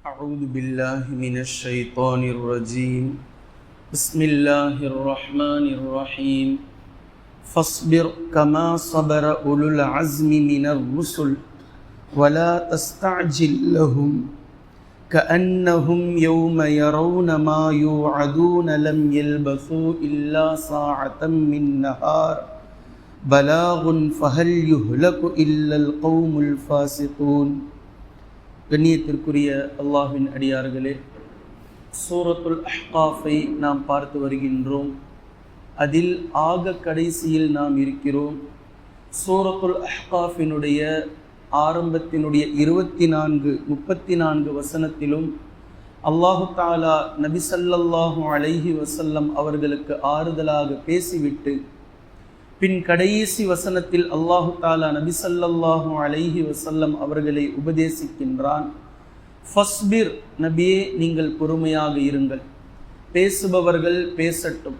أعوذ بالله من الشيطان الرجيم. بسم الله الرحمن الرحيم. فاصبر كما صبر أولو العزم من الرسل ولا تستعجل لهم. كأنهم يوم يرون ما يوعدون لم يلبثوا إلا ساعة من نهار. بلاغ فهل يهلك إلا القوم الفاسقون. கண்ணியத்திற்குரிய அல்லாஹின் அடியார்களே சூரத்துல் அஹ்காஃபை நாம் பார்த்து வருகின்றோம். அதில் ஆக கடைசியில் நாம் இருக்கிறோம். சூரத்துல் அஹ்காஃபினுடைய ஆரம்பத்தினுடைய இருபத்தி நான்கு முப்பத்தி நான்கு வசனத்திலும் அல்லாஹு தாலா நபி ஸல்லல்லாஹு அலைஹி வசல்லம் அவர்களுக்கு ஆறுதலாக பேசிவிட்டு பின் கடைசி வசனத்தில் அல்லாஹு தாலா நபி சல்லாஹூ அலைஹி வசல்லம் அவர்களை உபதேசிக்கின்றான். ஃபஸ்பிர் நபியே நீங்கள் பொறுமையாக இருங்கள். பேசுபவர்கள் பேசட்டும்.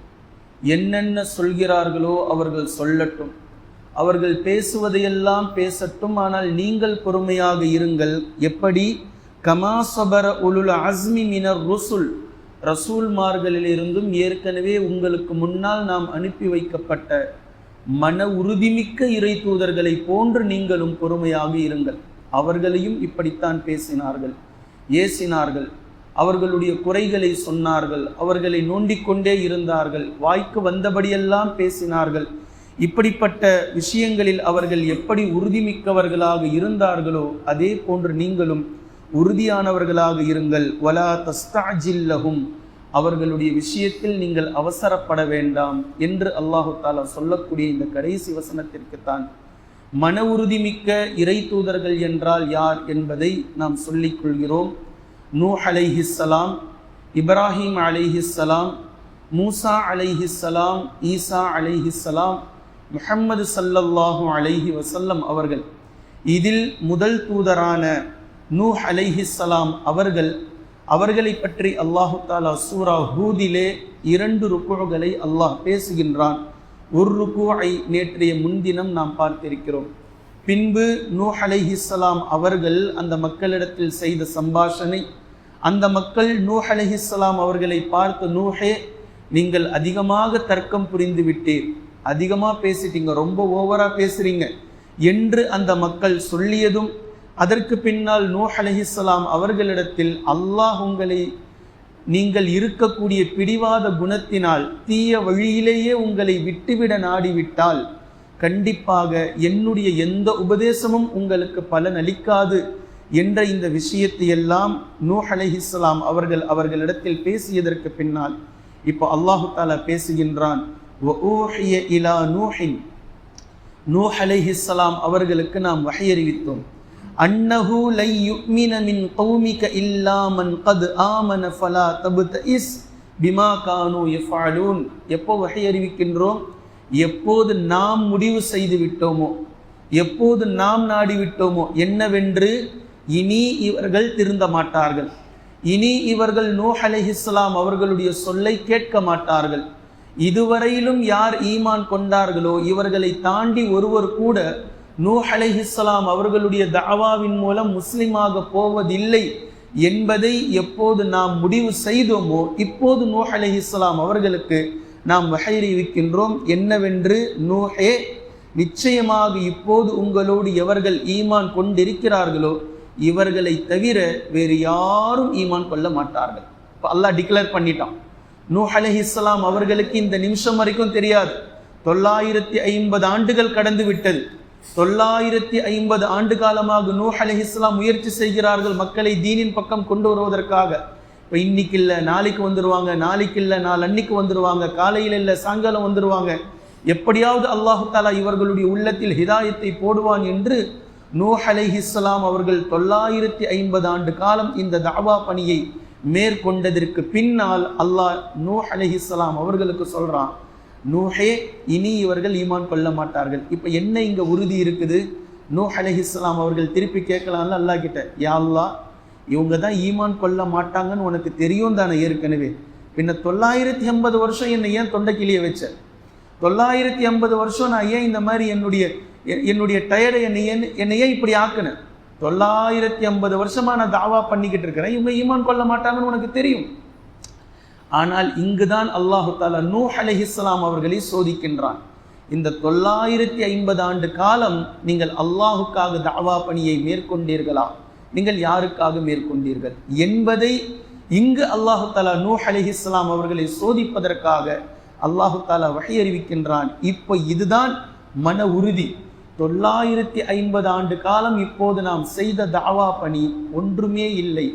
என்னென்ன சொல்கிறார்களோ அவர்கள் சொல்லட்டும். அவர்கள் பேசுவதையெல்லாம் பேசட்டும். ஆனால் நீங்கள் பொறுமையாக இருங்கள். எப்படி? கமாசபர உலுல் அஸ்மி மினர் ருசுல். ரசூல்மார்களிலிருந்தும் ஏற்கனவே உங்களுக்கு முன்னால் நாம் அனுப்பி வைக்கப்பட்ட மன உறுதிமிக்க இறை தூதர்களை போன்று நீங்களும் பொறுமையாக இருங்கள். அவர்களையும் இப்படித்தான் பேசினார்கள். ஏசினார்கள். அவர்களுடைய குறைகளை சொன்னார்கள். அவர்களை நோண்டிக்கொண்டே இருந்தார்கள். வாய்க்கு வந்தபடியெல்லாம் பேசினார்கள். இப்படிப்பட்ட விஷயங்களில் அவர்கள் எப்படி உறுதிமிக்கவர்களாக இருந்தார்களோ அதே போன்று நீங்களும் உறுதியானவர்களாக இருங்கள். வலா தஸ்தாஜில்லகும் அவர்களுடைய விஷயத்தில் நீங்கள் அவசரப்பட வேண்டாம் என்று அல்லாஹு தாலா சொல்லக்கூடிய இந்த கடைசி வசனத்திற்குத்தான் மன உறுதிமிக்க இறை தூதர்கள் என்றால் யார் என்பதை நாம் சொல்லிக் கொள்கிறோம். நூ அலைஹிஸ்ஸலாம் இப்ராஹிம் அலைஹிஸ்ஸலாம் மூசா அலைஹிஸ்ஸலாம் ஈசா அலைஹிஸ்ஸலாம் முஹம்மது சல்லல்லாஹு அலைஹி வசல்லம் அவர்கள். இதில் முதல் தூதரான நூ அலைஹிஸ்ஸலாம் அவர்கள் அவர்களை பற்றி அல்லாஹு தாலா சூரா ஹூதிலே இரண்டு ருக்குகளை அல்லாஹ் பேசுகின்றான். ஒரு ருக்குவை நேற்றைய முன்தினம் நாம் பார்த்திருக்கிறோம். பின்பு நூ அலைஹிஸ்ஸலாம் அவர்கள் அந்த மக்களிடத்தில் செய்த சம்பாஷணை அந்த மக்கள் நூ அலைஹிஸ்ஸலாம் அவர்களை பார்த்து நூஹே நீங்கள் அதிகமாக தர்க்கம் புரிந்து விட்டீர். அதிகமாக பேசிட்டீங்க ரொம்ப ஓவராக பேசுறீங்க என்று அந்த மக்கள் சொல்லியதும் அதற்கு பின்னால் நூஹ் அலஹிஸ்லாம் அவர்களிடத்தில் அல்லாஹ் உங்களை நீங்கள் இருக்கக்கூடிய பிடிவாத குணத்தினால் தீய வழியிலேயே உங்களை விட்டுவிட நாடிவிட்டால் கண்டிப்பாக என்னுடைய எந்த உபதேசமும் உங்களுக்கு பலன் அளிக்காது என்ற இந்த விஷயத்தை எல்லாம் நூஹ் அலஹிஸ்லாம் அவர்கள் அவர்களிடத்தில் பேசியதற்கு பின்னால் இப்போ அல்லாஹு தாலா பேசுகின்றான் இலா நூஹின். நூஹ் அலைஹிஸ்ஸலாம் அவர்களுக்கு நாம் வகையறிவித்தோம். அன்னஹு லை யுக்மின மின் கௌமிக இல்லா மன் ஆமன ஃபலா தபுத இஸ் பிமா கானு எஃபாலூன் எப்போ வகை அறிவிக்கின்றோம்? எப்போது நாம் முடிவு செய்து விட்டோமோ? எப்போது நாம் நாடி விட்டோமோ? என்னவென்று இனி இவர்கள் திருந்த மாட்டார்கள். இனி இவர்கள் நூஹ் அலைஹிஸ்ஸலாம் அவர்களுடைய சொல்லை கேட்க மாட்டார்கள். இதுவரையிலும் யார் ஈமான் கொண்டார்களோ இவர்களை தாண்டி ஒருவர் கூட நூஹ் அலைஹிஸ்ஸலாம் அவர்களுடைய தாவாவின் மூலம் முஸ்லிமாக போவதில்லை என்பதை எப்போது நாம் முடிவு செய்தோமோ இப்போது நூஹ் அலைஹிஸ்லாம் அவர்களுக்கு நாம் வகைறிவிக்கின்றோம் என்னவென்று நூஹே நிச்சயமாக இப்போது உங்களோடு எவர்கள் ஈமான் கொண்டிருக்கிறார்களோ இவர்களை தவிர வேறு யாரும் ஈமான் கொள்ள மாட்டார்கள். இப்போ அல்லாஹ் டிக்ளேர் பண்ணிட்டான். நூ அலஹிஸ்லாம் அவர்களுக்கு இந்த நிமிஷம் வரைக்கும் தெரியாது. தொள்ளாயிரத்தி ஐம்பது ஆண்டுகள் கடந்து விட்டது தொள்ளாயிரத்தி ஐம்பது ஆண்டு காலமாக நூ அலஹிஸ்லாம் முயற்சி செய்கிறார்கள் மக்களை தீனின் பக்கம் கொண்டு வருவதற்காக. இப்போ இன்னைக்கு இல்லை நாளைக்கு வந்துடுவாங்க நாளைக்கு இல்லை நாள் அன்னைக்கு வந்துடுவாங்க காலையில் இல்லை சாயங்காலம் வந்துடுவாங்க எப்படியாவது அல்லாஹு தாலா இவர்களுடைய உள்ளத்தில் ஹிதாயத்தை போடுவான் என்று நூஹ் அலைஹிஸ்லாம் அவர்கள் தொள்ளாயிரத்தி ஐம்பது ஆண்டு காலம் இந்த தாவா பணியை மேற்கொண்டதற்கு பின்னால் அல்லாஹ் நூஹ் அலைஹிஸ்லாம் அவர்களுக்கு சொல்றான். நூஹே இனி இவர்கள் ஈமான் கொள்ள மாட்டார்கள். இப்போ என்ன இங்கே உறுதி இருக்குது? நூஹ் அலைஹிஸ்லாம் அவர்கள் திருப்பி கேட்கலாம்ல அல்லாஹ் கிட்ட. யா அல்லாஹ் இவங்க தான் ஈமான் கொள்ள மாட்டாங்கன்னு உனக்கு தெரியும் தானே ஏற்கனவே. பின்ன தொள்ளாயிரத்தி ஐம்பது வருஷம் என்னை ஏன் தொண்டைக்கிளிய வச்ச? தொள்ளாயிரத்தி ஐம்பது வருஷம் நான் ஏன் இந்த மாதிரி என்னுடைய என்னுடைய டயர்டை என்னை ஏன் என்னை ஏன் இப்படி ஆக்குனேன் தொள்ளாயிரத்தி ஐம்பது வருஷமா நான் தாவா பண்ணிக்கிட்டு இருக்கிறேன். இவங்க ஈமான் கொள்ள மாட்டாங்கன்னு உனக்கு தெரியும். ஆனால் இங்குதான் அல்லாஹு தாலா நூ அலஹிஸ்லாம் அவர்களை சோதிக்கின்றான். இந்த தொள்ளாயிரத்தி ஐம்பது ஆண்டு காலம் நீங்கள் அல்லாஹுக்காக தாவா பணியை மேற்கொண்டீர்களா? நீங்கள் யாருக்காக மேற்கொண்டீர்கள்? என்பதை இங்கு அல்லாஹு தாலா நூ அலிஹிஸ்லாம் அவர்களை சோதிப்பதற்காக அல்லாஹு தாலா வகை அறிவிக்கின்றான். இப்போ இதுதான் மன உறுதி. தொள்ளாயிரத்தி ஐம்பது ஆண்டு காலம் இப்போது நாம் செய்த தாவா பணி ஒன்றுமே இல்லை.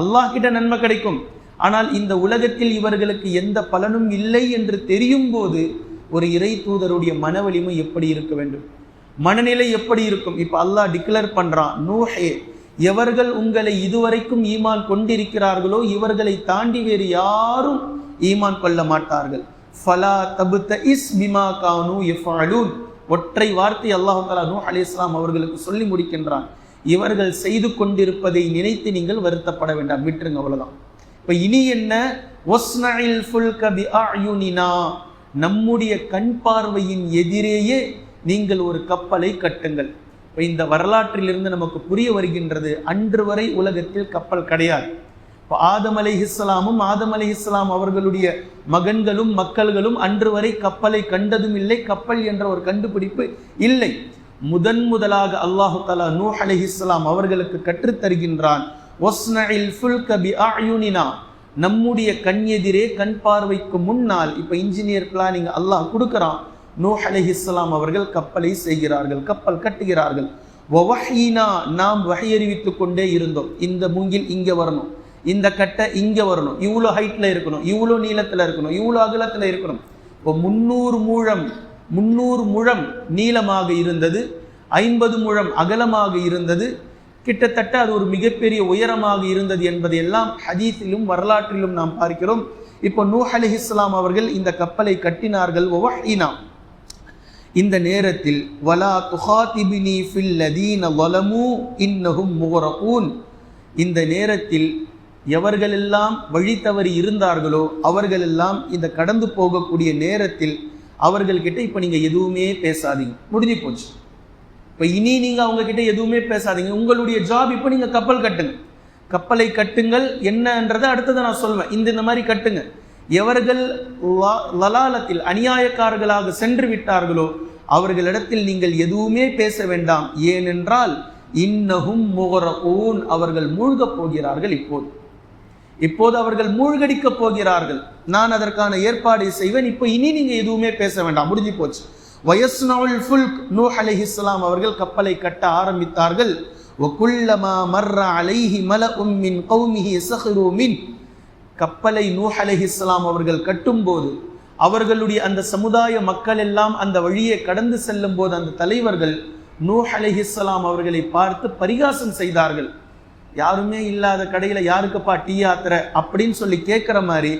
அல்லாஹ் கிட்ட நன்மை கிடைக்கும். ஆனால் இந்த உலகத்தில் இவர்களுக்கு எந்த பலனும் இல்லை என்று தெரியும் போது ஒரு இறை தூதருடைய மன வலிமை எப்படி இருக்க வேண்டும்? மனநிலை எப்படி இருக்கும்? இப்போ அல்லாஹ் டிக்ளேர் பண்ணுறான் நூஹே எவர்கள் உங்களை இதுவரைக்கும் ஈமான் கொண்டிருக்கிறார்களோ இவர்களை தாண்டி வேறு யாரும் ஈமான் கொள்ள மாட்டார்கள். ஃபலா தபுத்த இஸ் பிமா கானு எஃபாலூன் ஒற்றை வார்த்தை அல்லாஹு தாலா நூ அலி இஸ்லாம் அவர்களுக்கு சொல்லி முடிக்கின்றான். இவர்கள் செய்து கொண்டிருப்பதை நினைத்து நீங்கள் வருத்தப்பட வேண்டாம். விட்டுருங்க அவ்வளோதான் இப்போ இனி என்ன? ஒஸ்னஇல் ஃபுல்க பி அயுனினா நம்முடைய கண் பார்வையின் எதிரேயே நீங்கள் ஒரு கப்பலை கட்டுங்கள். இப்போ இந்த வரலாற்றிலிருந்து நமக்கு புரிய வருகின்றது அன்று வரை உலகத்தில் கப்பல் கிடையாது. இப்போ ஆதம் அலை இஸ்லாமும் ஆதம் அலை இஸ்லாம் அவர்களுடைய மகன்களும் மக்கள்களும் அன்று வரை கப்பலை கண்டதும் இல்லை. கப்பல் என்ற ஒரு கண்டுபிடிப்பு இல்லை. முதன் முதலாக அல்லாஹு தலா நூ அலை இஸ்லாம் அவர்களுக்கு கற்றுத்தருகின்றான். ஒஸ்னில் ஃபுல் கபி அயுனினா நம்முடைய கண் எதிரே கண் பார்வைக்கு முன்னால் இப்போ இன்ஜினியர் பிளானிங் அல்லாஹ் கொடுக்குறான். நூ இஸ்லாம் அவர்கள் கப்பலை செய்கிறார்கள் கப்பல் கட்டுகிறார்கள். ஒவஹீனா நாம் வகையறிவித்து கொண்டே இருந்தோம். இந்த மூங்கில் இங்கே வரணும் இந்த கட்டை இங்கே வரணும். இவ்வளோ ஹைட்டில் இருக்கணும் இவ்வளோ நீளத்தில் இருக்கணும் இவ்வளோ அகலத்தில் இருக்கணும். இப்போ முந்நூறு முழம் முந்நூறு முழம் நீளமாக இருந்தது ஐம்பது முழம் அகலமாக இருந்தது கிட்டத்தட்ட அது ஒரு மிகப்பெரிய உயரமாக இருந்தது என்பதை எல்லாம் ஹதீஸிலும் வரலாற்றிலும் நாம் பார்க்கிறோம். இப்போ நூஹ் அலிஹிஸ்லாம் அவர்கள் இந்த கப்பலை கட்டினார்கள். ஒவஹீனா இந்த நேரத்தில் வலா துஹாதிபினி ஃபில் லதீன வலமு இன்னஹும் முகரகூன். இந்த நேரத்தில் எவர்களெல்லாம் வழி தவறி இருந்தார்களோ அவர்களெல்லாம் இந்த கடந்து போகக்கூடிய நேரத்தில் அவர்கள்கிட்ட இப்போ நீங்கள் எதுவுமே பேசாதீங்க. முடிஞ்சு போச்சு. இப்போ இனி நீங்கள் அவங்கக்கிட்ட எதுவுமே பேசாதீங்க. உங்களுடைய ஜாப் இப்போ நீங்கள் கப்பல் கட்டுங்க. கப்பலை கட்டுங்கள் என்னன்றதை அடுத்ததை நான் சொல்வேன். இந்த இந்த மாதிரி கட்டுங்க. எவர்கள் லலாலத்தில் அநியாயக்காரர்களாக சென்று விட்டார்களோ அவர்களிடத்தில் நீங்கள் எதுவுமே பேச வேண்டாம். ஏனென்றால் இன்னகும் முகர ஊன் அவர்கள் மூழ்கப் போகிறார்கள் இப்போது. இப்போது அவர்கள் மூழ்கடிக்கப் போகிறார்கள். நான் அதற்கான ஏற்பாடு செய்வேன். இப்போ இனி நீங்கள் எதுவுமே பேச வேண்டாம். முடிஞ்சு போச்சு. வயஸ்னவுல் ஃபுல்க் நூ அலைஹிஸ்லாம் அவர்கள் கப்பலை கட்ட ஆரம்பித்தார்கள். வகுல்லமா மர்ரா அலைஹி மல உம்மின் கௌமிஹி சஹ்ருமின் கப்பலை நூ அலைஹிஸ்லாம் அவர்கள் கட்டும்போது அவர்களுடைய அந்த சமுதாய மக்கள் எல்லாம் அந்த வழியை கடந்து செல்லும் போது அந்த தலைவர்கள் நூ அலைஹிஸ்லாம் அவர்களை பார்த்து பரிகாசம் செய்தார்கள். யாருமே இல்லாத கடையில் யாருக்குப்பா டீ யாத்திரை அப்படின்னு சொல்லி கேட்குற மாதிரி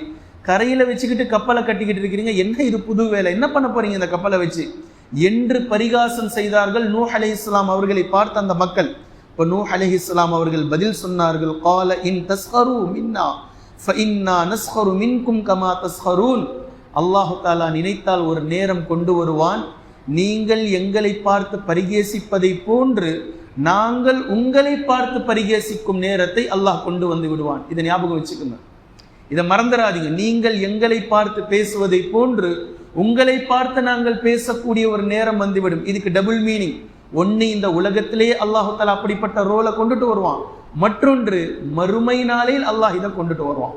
கரையில் வச்சுக்கிட்டு கப்பலை கட்டிக்கிட்டு இருக்கிறீங்க. என்ன இது புது வேலை? என்ன பண்ண போறீங்க இந்த கப்பலை வச்சு? என்று பரிகாசம் செய்தார்கள் நூ அலி இஸ்லாம் அவர்களை பார்த்த அந்த மக்கள். இப்போ நூ அலி இஸ்லாம் அவர்கள் பதில் சொன்னார்கள் கால இன் தஸ்ஹரு மின்னா ஃபஇன்னா நஸ்ஹரு மின்கும் கமா தஸ்ஹரூன். அல்லாஹு தாலா நினைத்தால் ஒரு நேரம் கொண்டு வருவான். நீங்கள் எங்களை பார்த்து பரிகேசிப்பதை போன்று நாங்கள் உங்களை பார்த்து பரிகேசிக்கும் நேரத்தை அல்லாஹ் கொண்டு வந்து விடுவான். இதை ஞாபகம் வச்சுக்கோங்க. இதை மறந்துடாதீங்க. நீங்கள் எங்களை பார்த்து பேசுவதை போன்று உங்களை பார்த்து நாங்கள் பேசக்கூடிய ஒரு நேரம் வந்துவிடும். இதுக்கு டபுள் மீனிங் ஒன்று இந்த உலகத்திலேயே அல்லாஹால அப்படிப்பட்ட ரோலை கொண்டுட்டு வருவான். மற்றொன்று மறுமை நாளில் அல்லாஹ் இதை கொண்டுட்டு வருவான்.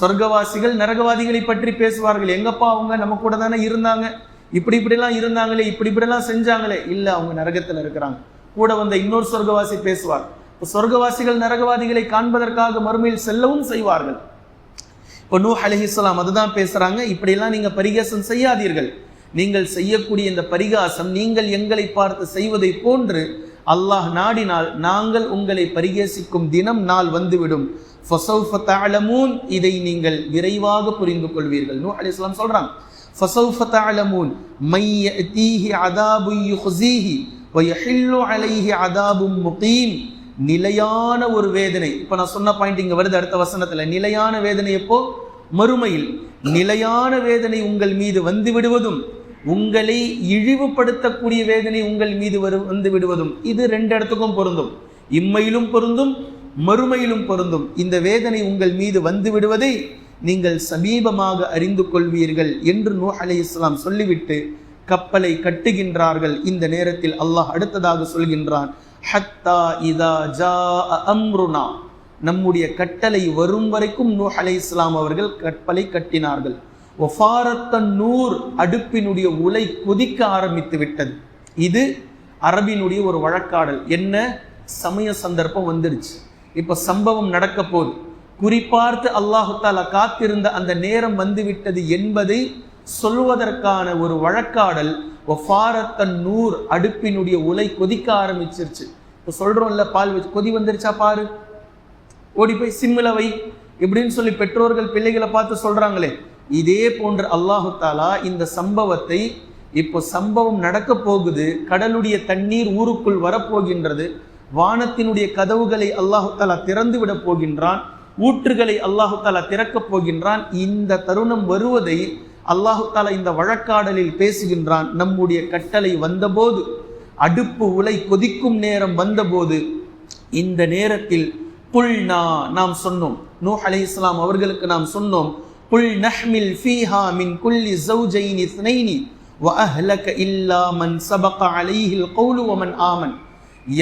சொர்க்கவாசிகள் நரகவாதிகளை பற்றி பேசுவார்கள். எங்கப்பா அவங்க? நம்ம கூட தானே இருந்தாங்க. இப்படி இப்படிலாம் இருந்தாங்களே இப்படி இப்படிலாம் செஞ்சாங்களே. இல்லை அவங்க நரகத்தில் இருக்கிறாங்க. கூட வந்த இன்னொரு சொர்க்கவாசி பேசுவார். இப்போ சொர்க்கவாசிகள் நரகவாதிகளை காண்பதற்காக மறுமையில் செல்லவும் செய்வார்கள். இப்போ நூ அலஹிஸ்லாம் அதுதான் பேசுறாங்க. இப்படியெல்லாம் நீங்க பரிகாசம் செய்யாதீர்கள். நீங்கள் செய்யக்கூடிய இந்த பரிகாசம் நீங்கள் எங்களை பார்த்து செய்வதை போன்று அல்லாஹ் நாடினால் நாங்கள் உங்களை பரிகேசிக்கும் தினம் நாள் வந்துவிடும். இதை நீங்கள் விரைவாக புரிந்து கொள்வீர்கள். நூ அலிஸ்லாம் சொல்றாங்க ஃபசௌஃப தஅலமூன் மை யஅதீஹி அதாபு யுஹ்ஸீஹி அலைஹி அதாபும் முகீம். நிலையான ஒரு வேதனை. இப்போ நான் சொன்ன பாயிண்ட் இங்கே வருது அடுத்த வசனத்தில். நிலையான வேதனை எப்போ? மறுமையில். நிலையான வேதனை உங்கள் மீது வந்து விடுவதும் உங்களை இழிவுபடுத்தக்கூடிய வேதனை உங்கள் மீது வரு வந்து விடுவதும் இது ரெண்டு இடத்துக்கும் பொருந்தும். இம்மையிலும் பொருந்தும் மறுமையிலும் பொருந்தும். இந்த வேதனை உங்கள் மீது வந்து விடுவதை நீங்கள் சமீபமாக அறிந்து கொள்வீர்கள் என்று நூ அலை இஸ்லாம் சொல்லிவிட்டு கப்பலை கட்டுகின்றார்கள். இந்த நேரத்தில் அல்லாஹ் அடுத்ததாக சொல்கின்றான். ஹத்தா இதா ஜா அம்ருனா. நம்முடைய கட்டளை வரும் வரைக்கும் நூ அலை இஸ்லாம் அவர்கள் கற்பலை கட்டினார்கள். ஒஃபாரத்தன் நூர் அடுப்பினுடைய உலை கொதிக்க ஆரம்பித்து விட்டது. இது அரபினுடைய ஒரு வழக்காடல். என்ன? சமய சந்தர்ப்பம் வந்துருச்சு இப்ப சம்பவம் நடக்க போகுது. குறிப்பார்த்து அல்லாஹு தாலா காத்திருந்த அந்த நேரம் வந்துவிட்டது என்பதை சொல்வதற்கான ஒரு வழக்காடல் ஒஃபாரத்தன் நூர் அடுப்பினுடைய உலை கொதிக்க ஆரம்பிச்சிருச்சு. இப்போ சொல்கிறோம்ல பால் வச்சு கொதி வந்துருச்சா பாரு. ஓடி போய் சிம்மில் வை இப்படின்னு சொல்லி பெற்றோர்கள் பிள்ளைகளை பார்த்து சொல்கிறாங்களே இதே போன்ற அல்லாஹு தாலா இந்த சம்பவத்தை இப்போ சம்பவம் நடக்க போகுது. கடலுடைய தண்ணீர் ஊருக்குள் வரப்போகின்றது. வானத்தினுடைய கதவுகளை அல்லாஹு தாலா திறந்து விட போகின்றான். ஊற்றுகளை அல்லாஹு தாலா திறக்கப் போகின்றான். இந்த தருணம் வருவதை அல்லாஹு தாலா இந்த வழக்காடலில் பேசுகின்றான். நம்முடைய கட்டளை வந்தபோது அடுப்பு உலை கொதிக்கும் நேரம் வந்தபோது இந்த நேரத்தில் புல் நா நாம் சொன்னோம். நூ அலை இஸ்லாம் அவர்களுக்கு நாம் சொன்னோம் புல் நஹ்மில் ஃபீஹா மின் குல்லி ஜௌஜைனி ஸ்னைனி வ அஹ்லக இல்லா மன் சபக அலைஹில் கௌலு வமன் ஆமன்.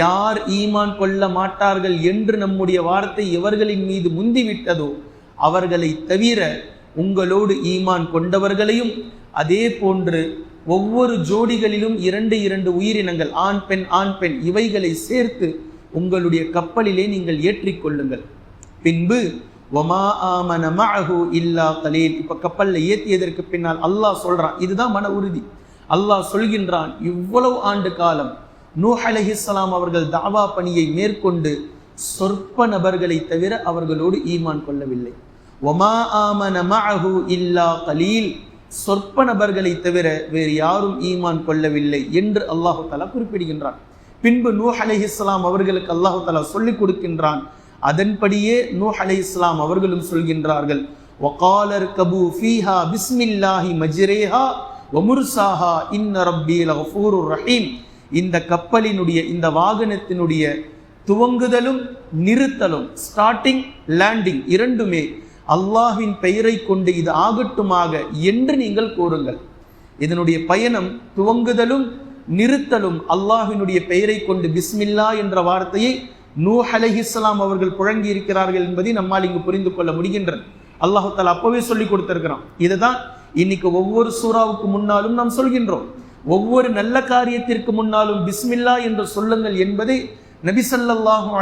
யார் ஈமான் கொள்ள மாட்டார்கள் என்று நம்முடைய வார்த்தை இவர்களின் மீது முந்திவிட்டதோ அவர்களை தவிர உங்களோடு ஈமான் கொண்டவர்களையும் அதே போன்று ஒவ்வொரு ஜோடிகளிலும் இரண்டு இரண்டு உயிரினங்கள் ஆண் பெண் ஆண் பெண் இவைகளை சேர்த்து உங்களுடைய கப்பலிலே நீங்கள் ஏற்றிக்கொள்ளுங்கள் பின்பு ஒமா ஆமன மஅஹு இல்லா கலீல். இப்ப கப்பலில் ஏற்றியதற்கு பின்னால் அல்லாஹ் சொல்றான். இதுதான் மன உறுதி. அல்லாஹ் சொல்கின்றான் இவ்வளவு ஆண்டு காலம் நூ அலஹிஸ்லாம் அவர்கள் தாவா பணியை மேற்கொண்டு சொற்ப நபர்களை தவிர அவர்களோடு ஈமான் கொள்ளவில்லை. ஒமா ஆமன மஅஹு இல்லா கலீல். சொற்ப நபர்களை தவிர வேறு யாரும் ஈமான் கொள்ளவில்லை என்று அல்லாஹு தலா குறிப்பிடுகின்றான். பின்பு நூஹ் அலைஹிஸ்ஸலாம் அவர்களுக்கு அல்லாஹு தலா சொல்லிக் கொடுக்கின்றான். அதன்படியே நூஹ் அலை இஸ்லாம் அவர்களும் சொல்கின்றார்கள். வகாலர் கபு ஃபீஹா பிஸ்மில்லாஹி மஜ்ரேஹா வமுர்சாஹா இன்ன ரப்பி லகஃபூருர் ரஹீம். இந்த கப்பலினுடைய இந்த வாகனத்தினுடைய துவங்குதலும் நிறுத்தலும் ஸ்டார்டிங் லேண்டிங் இரண்டுமே அல்லாஹின் பெயரை கொண்டு இது ஆகட்டுமாக என்று நீங்கள் கூறுங்கள். இதனுடைய பயணம் துவங்குதலும் நிறுத்தலும் அல்லாஹினுடைய பெயரை கொண்டு பிஸ்மில்லா என்ற வார்த்தையை நூ அலைஹிஸ்ஸலாம் அவர்கள் புழங்கி இருக்கிறார்கள் என்பதை நம்மால் இங்கு புரிந்து கொள்ள முடிகின்றது. அல்லாஹால அப்பவே சொல்லி கொடுத்திருக்கிறான். இதுதான் இன்னைக்கு ஒவ்வொரு சூறாவுக்கு முன்னாலும் நாம் சொல்கின்றோம். ஒவ்வொரு நல்ல காரியத்திற்கு முன்னாலும் பிஸ்மில்லா என்று சொல்லுங்கள் என்பதை நபி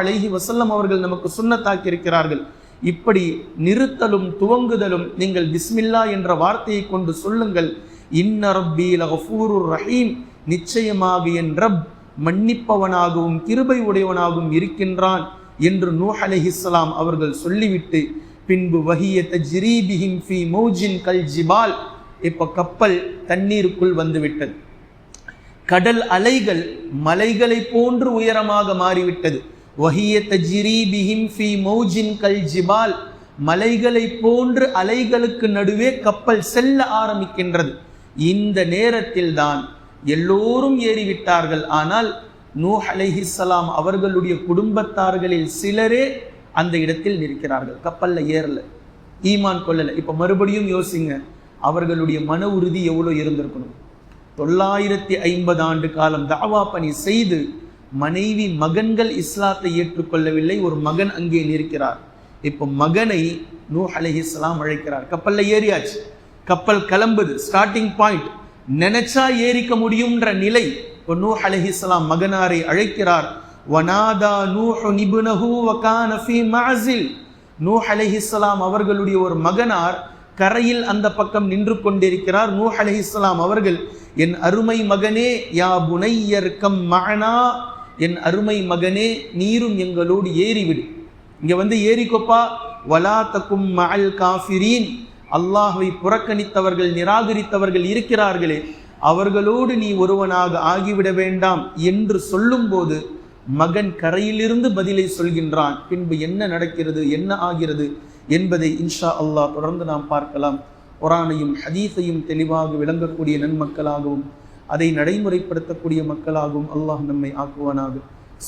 அழகி வசல்லம் அவர்கள் நமக்கு சுண்ணத்தாக்கி இருக்கிறார்கள் இப்படி நிறுத்தலும் துவங்குதலும் நீங்கள் பிஸ்மில்லா என்ற வார்த்தையை கொண்டு சொல்லுங்கள். இன்ன ரப்பி லகஃபூருர் ரஹீம். நிச்சயமாக என் ரப் மன்னிப்பவனாகவும் கிருபை உடையவனாகவும் இருக்கின்றான் என்று நூஹ் அலிஹிஸ்லாம் அவர்கள் சொல்லிவிட்டு பின்பு வஹிய தஜ்ரீபிஹிம் ஃபி மௌஜின் கல் ஜிபால் இப்ப கப்பல் தண்ணீருக்குள் வந்துவிட்டது. கடல் அலைகள் மலைகளை போன்று உயரமாக மாறிவிட்டது. வஹிய தஜ்ரீபிஹிம் ஃபி மௌஜின் கல் ஜிபால். மலைகளை போன்று அலைகளுக்கு நடுவே கப்பல் செல்ல ஆரம்பிக்கின்றது. இந்த நேரத்தில் தான் எல்லோரும் ஏறிவிட்டார்கள். ஆனால் நூ அலைஹிஸ்லாம் அவர்களுடைய குடும்பத்தார்களில் சிலரே அந்த இடத்தில் நிற்கிறார்கள். கப்பலில் ஏறல ஈமான் கொள்ளல. இப்ப மறுபடியும் யோசிங்க அவர்களுடைய மன உறுதி எவ்வளோ இருந்திருக்கணும்? தொள்ளாயிரத்தி ஐம்பது ஆண்டு காலம் தாவா பணி செய்து மனைவி மகன்கள் இஸ்லாத்தை ஏற்றுக்கொள்ளவில்லை ஒரு மகன் அங்கே நிற்கிறார். இப்போ மகனை நூஹ் இஸ்லாம் அழைக்கிறார். கப்பல்ல ஏறியாச்சு. கப்பல் கிளம்புது. ஸ்டார்டிங் பாயிண்ட் நினைச்சா ஏறிக்க முடியும்ன்ற நிலை. இப்போ நூஹ் இஸ்லாம் மகனாரை அழைக்கிறார். வனாதா நூஹு நிபுனஹு வகான மாசில் நூ நூஹ் இஸ்லாம் அவர்களுடைய ஒரு மகனார் கரையில் அந்த பக்கம் நின்று கொண்டிருக்கிறார். நூஹ் இஸ்லாம் அவர்கள் என் அருமை மகனே யா புனையர் கம் மகனா என் அருமை மகனே நீரும் எங்களோடு ஏறிவிடு. இங்கே வந்து ஏறிக்கொப்பா. வலா தக்கும் மகள் காஃபிரீன். அல்லாஹை புறக்கணித்தவர்கள் நிராகரித்தவர்கள் இருக்கிறார்களே அவர்களோடு நீ ஒருவனாக ஆகிவிட வேண்டாம் என்று சொல்லும்போது மகன் கரையிலிருந்து பதிலை சொல்கின்றான். பின்பு என்ன நடக்கிறது என்ன ஆகிறது என்பதை இன்ஷா அல்லாஹ் தொடர்ந்து நாம் பார்க்கலாம். குரானையும் ஹதீஸையும் தெளிவாக விளங்கக்கூடிய நன்மக்களாகவும் அதை நடைமுறைப்படுத்தக்கூடிய மக்களாகும் அல்லாஹ் நம்மை ஆக்குவானாக.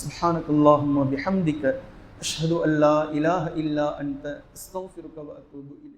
சுஹானக் அல்லாஹும் பிஹம்திக்க. அஷ்ஹது அல்லா இலாஹ இல்லா அந்த அஸ்தௌஃபிருக்க வ அத்தூபு இலை